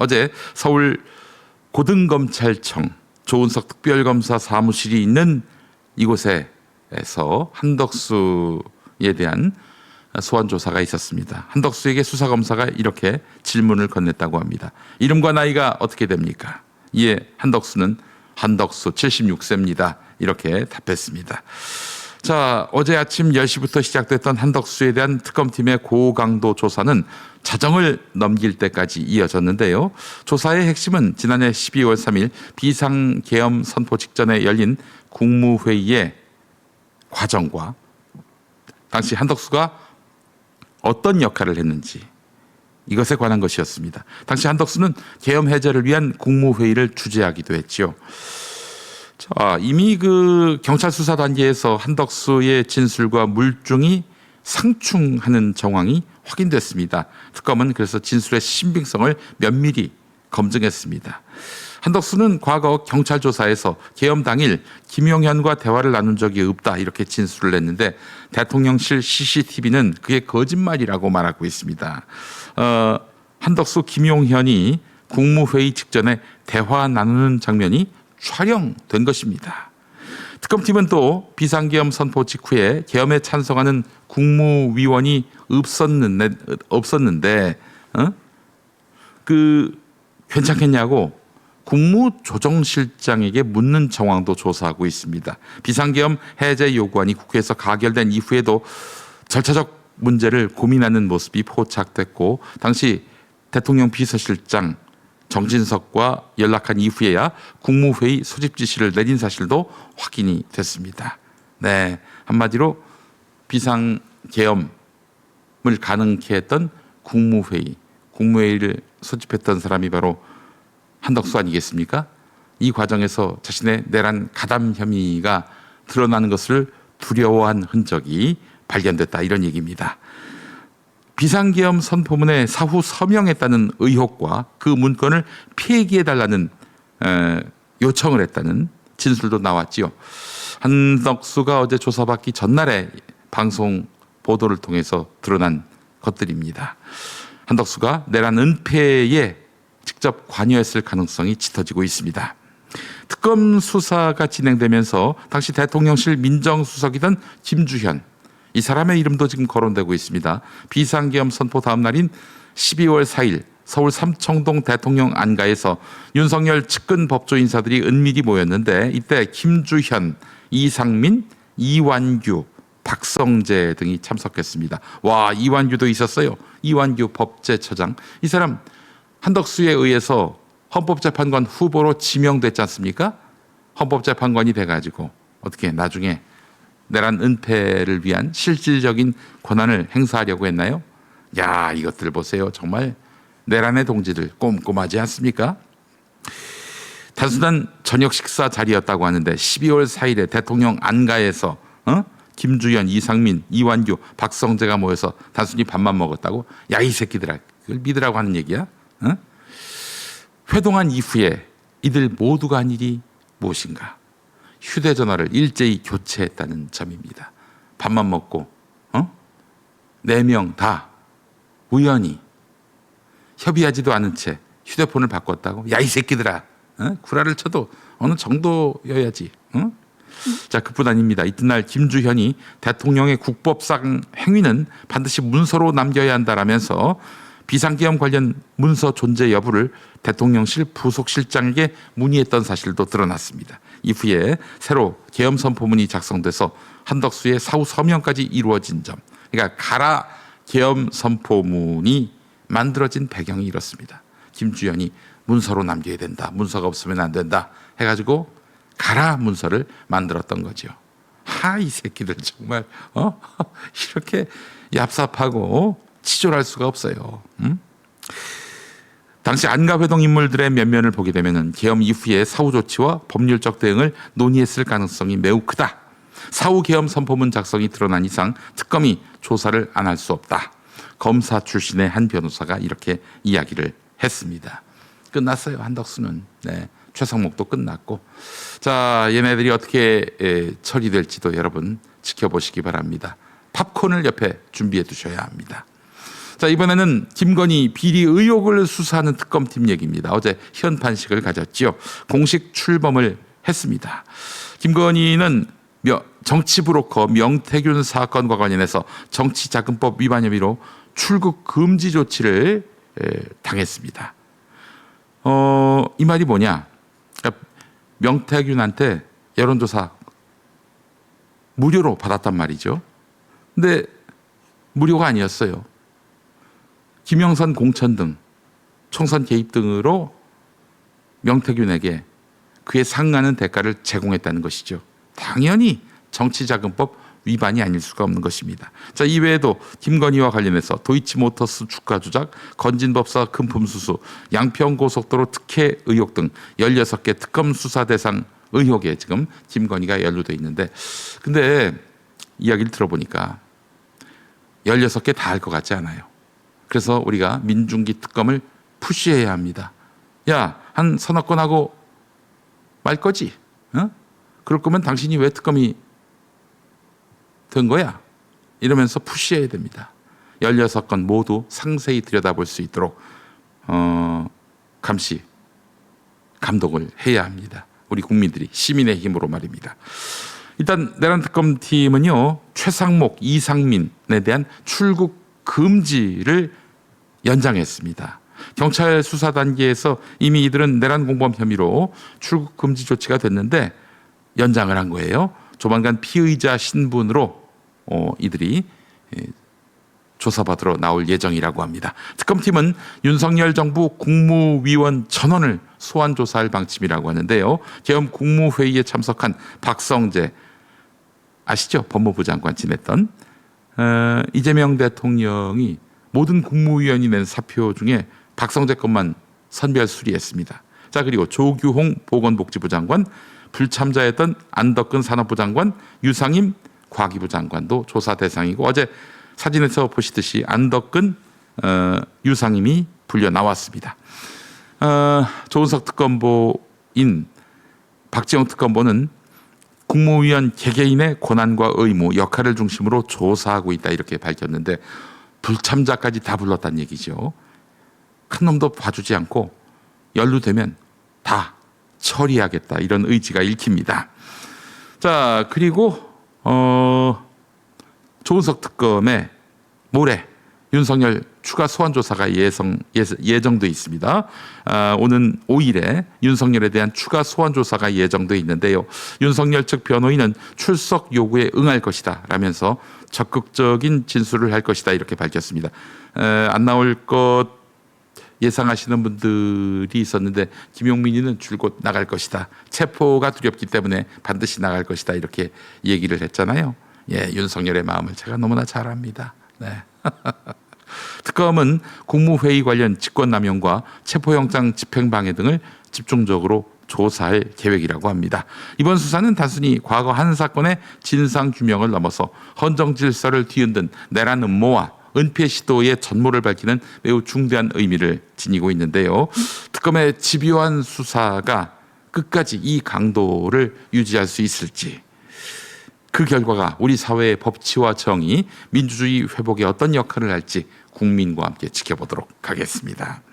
어제 서울 고등검찰청 조은석 특별검사 사무실이 있는 이곳에서 한덕수에 대한 소환 조사가 있었습니다. 한덕수에게 수사 검사가 이렇게 질문을 건넸다고 합니다. 이름과 나이가 어떻게 됩니까? 이에 한덕수는 한덕수 76세입니다. 이렇게 답했습니다. 자, 어제 아침 10시부터 시작됐던 한덕수에 대한 특검팀의 고강도 조사는 자정을 넘길 때까지 이어졌는데요. 조사의 핵심은 지난해 12월 3일 비상계엄 선포 직전에 열린 국무회의의 과정과 당시 한덕수가 어떤 역할을 했는지 이것에 관한 것이었습니다. 당시 한덕수는 계엄 해제를 위한 국무회의를 주재하기도 했지요. 자, 이미 그 경찰 수사 단계에서 한덕수의 진술과 물증이 상충하는 정황이 확인됐습니다. 특검은 그래서 진술의 신빙성을 면밀히 검증했습니다. 한덕수는 과거 경찰 조사에서 계엄 당일 김용현과 대화를 나눈 적이 없다 이렇게 진술을 했는데 대통령실 CCTV는 그게 거짓말이라고 말하고 있습니다. 어, 한덕수 김용현이 국무회의 직전에 대화 나누는 장면이 촬영된 것입니다. 특검팀은 또 비상계엄 선포 직후에 계엄에 찬성하는 국무위원이 없었는데, 없었는데 어? 그 괜찮겠냐고 국무조정실장에게 묻는 정황도 조사하고 있습니다. 비상계엄 해제 요구안이 국회에서 가결된 이후에도 절차적 문제를 고민하는 모습이 포착됐고 당시 대통령 비서실장 정진석과 연락한 이후에야 국무회의 소집 지시를 내린 사실도 확인이 됐습니다. 네, 한마디로 비상 계엄을 가능케 했던 국무회의, 국무회의를 소집했던 사람이 바로 한덕수 아니겠습니까? 이 과정에서 자신의 내란 가담 혐의가 드러나는 것을 두려워한 흔적이 발견됐다 이런 얘기입니다. 비상계엄 선포문에 사후 서명했다는 의혹과 그 문건을 폐기해달라는 요청을 했다는 진술도 나왔지요. 한덕수가 어제 조사받기 전날에 방송 보도를 통해서 드러난 것들입니다. 한덕수가 내란 은폐에 직접 관여했을 가능성이 짙어지고 있습니다. 특검 수사가 진행되면서 당시 대통령실 민정수석이던 김주현 이 사람의 이름도 지금 거론되고 있습니다. 비상계엄 선포 다음 날인 12월 4일 서울 삼청동 대통령 안가에서 윤석열 측근 법조 인사들이 은밀히 모였는데 이때 김주현, 이상민, 이완규, 박성재 등이 참석했습니다. 와 이완규도 있었어요. 이완규 법제처장 이 사람 한덕수에 의해서 헌법재판관 후보로 지명됐지 않습니까? 헌법재판관이 돼가지고 어떻게 나중에 내란 은폐를 위한 실질적인 권한을 행사하려고 했나요? 야 이것들 보세요. 정말 내란의 동지들 꼼꼼하지 않습니까? 단순한 저녁 식사 자리였다고 하는데 12월 4일에 대통령 안가에서 어? 김주현, 이상민, 이완규, 박성재가 모여서 단순히 밥만 먹었다고? 야 이 새끼들아 그걸 믿으라고 하는 얘기야? 어? 회동한 이후에 이들 모두가 한 일이 무엇인가? 휴대전화를 일제히 교체했다는 점입니다. 밥만 먹고 어? 네명 다 우연히 협의하지도 않은 채 휴대폰을 바꿨다고? 야 이 새끼들아 어? 구라를 쳐도 어느 정도여야지. 어? 자 그뿐 아닙니다. 이튿날 김주현이 대통령의 국법상 행위는 반드시 문서로 남겨야 한다라면서 비상계엄 관련 문서 존재 여부를 대통령실 부속실장에게 문의했던 사실도 드러났습니다. 이후에 새로 계엄 선포문이 작성돼서 한덕수의 사후 서명까지 이루어진 점. 그러니까 가라 계엄 선포문이 만들어진 배경이 이렇습니다. 김주현이 문서로 남겨야 된다. 문서가 없으면 안 된다. 해가지고 가라 문서를 만들었던 거죠. 하, 이 새끼들 정말, 어? 이렇게 얍삽하고 치졸할 수가 없어요. 음? 당시 안가 회동 인물들의 면면을 보게 되면 계엄 이후에 사후 조치와 법률적 대응을 논의했을 가능성이 매우 크다. 사후 계엄 선포문 작성이 드러난 이상 특검이 조사를 안 할 수 없다. 검사 출신의 한 변호사가 이렇게 이야기를 했습니다. 끝났어요 한덕수는. 네. 최상목도 끝났고 자 얘네들이 어떻게 에, 처리될지도 여러분 지켜보시기 바랍니다. 팝콘을 옆에 준비해 두셔야 합니다. 자 이번에는 김건희 비리 의혹을 수사하는 특검팀 얘기입니다. 어제 현판식을 가졌지요. 공식 출범을 했습니다. 김건희는 명- 정치 브로커 명태균 사건과 관련해서 정치자금법 위반 혐의로 출국 금지 조치를 에, 당했습니다. 어, 이 말이 뭐냐? 그러니까 명태균한테 여론조사 무료로 받았단 말이죠. 근데 무료가 아니었어요. 김영선 공천 등 총선 개입 등으로 명태균에게 그에 상하는 대가를 제공했다는 것이죠. 당연히 정치자금법 위반이 아닐 수가 없는 것입니다. 자, 이외에도 김건희와 관련해서 도이치모터스 주가 조작, 건진법사 금품 수수, 양평 고속도로 특혜 의혹 등 16개 특검 수사 대상 의혹에 지금 김건희가 연루돼 있는데 근데 이야기를 들어보니까 16개 다 할 것 같지 않아요. 그래서 우리가 민중기 특검을 푸시해야 합니다. 야, 한 서너 건 하고 말 거지? 어? 그럴 거면 당신이 왜 특검이 된 거야? 이러면서 푸시해야 됩니다. 16건 모두 상세히 들여다볼 수 있도록 어, 감시, 감독을 해야 합니다. 우리 국민들이 시민의 힘으로 말입니다. 일단 내란 특검 팀은요 최상목, 이상민에 대한 출국 금지를 연장했습니다. 경찰 수사 단계에서 이미 이들은 내란 공범 혐의로 출국 금지 조치가 됐는데 연장을 한 거예요. 조만간 피의자 신분으로 어, 이들이 예, 조사받으러 나올 예정이라고 합니다. 특검팀은 윤석열 정부 국무위원 전원을 소환 조사할 방침이라고 하는데요. 계엄 국무회의에 참석한 박성재 아시죠? 법무부 장관 지냈던 어, 이재명 대통령이 모든 국무위원이 낸 사표 중에 박성재 것만 선별 수리했습니다. 자 그리고 조규홍 보건복지부 장관, 불참자였던 안덕근 산업부 장관, 유상임 과기부 장관도 조사 대상이고 어제 사진에서 보시듯이 안덕근, 어, 유상임이 불려 나왔습니다. 어, 조은석 특검보인 박지영 특검보는 국무위원 개개인의 권한과 의무, 역할을 중심으로 조사하고 있다 이렇게 밝혔는데 불참자까지 다 불렀다는 얘기죠. 큰 놈도 봐주지 않고 연루되면 다 처리하겠다 이런 의지가 읽힙니다. 자 그리고 어, 조은석 특검에 모레 윤석열 추가 소환 조사가 예정 예정돼 있습니다. 아, 오는 5일에 윤석열에 대한 추가 소환 조사가 예정돼 있는데요. 윤석열 측 변호인은 출석 요구에 응할 것이다라면서 적극적인 진술을 할 것이다 이렇게 밝혔습니다. 에, 안 나올 것 예상하시는 분들이 있었는데 김용민이는 줄곧 나갈 것이다. 체포가 두렵기 때문에 반드시 나갈 것이다 이렇게 얘기를 했잖아요. 예, 윤석열의 마음을 제가 너무나 잘 압니다. 네. 특검은 국무회의 관련 직권남용과 체포영장 집행방해 등을 집중적으로 조사할 계획이라고 합니다. 이번 수사는 단순히 과거 한 사건의 진상 규명을 넘어서 헌정 질서를 뒤흔든 내란 음모와 은폐 시도의 전모를 밝히는 매우 중대한 의미를 지니고 있는데요. 특검의 집요한 수사가 끝까지 이 강도를 유지할 수 있을지 그 결과가 우리 사회의 법치와 정의, 민주주의 회복에 어떤 역할을 할지 국민과 함께 지켜보도록 하겠습니다.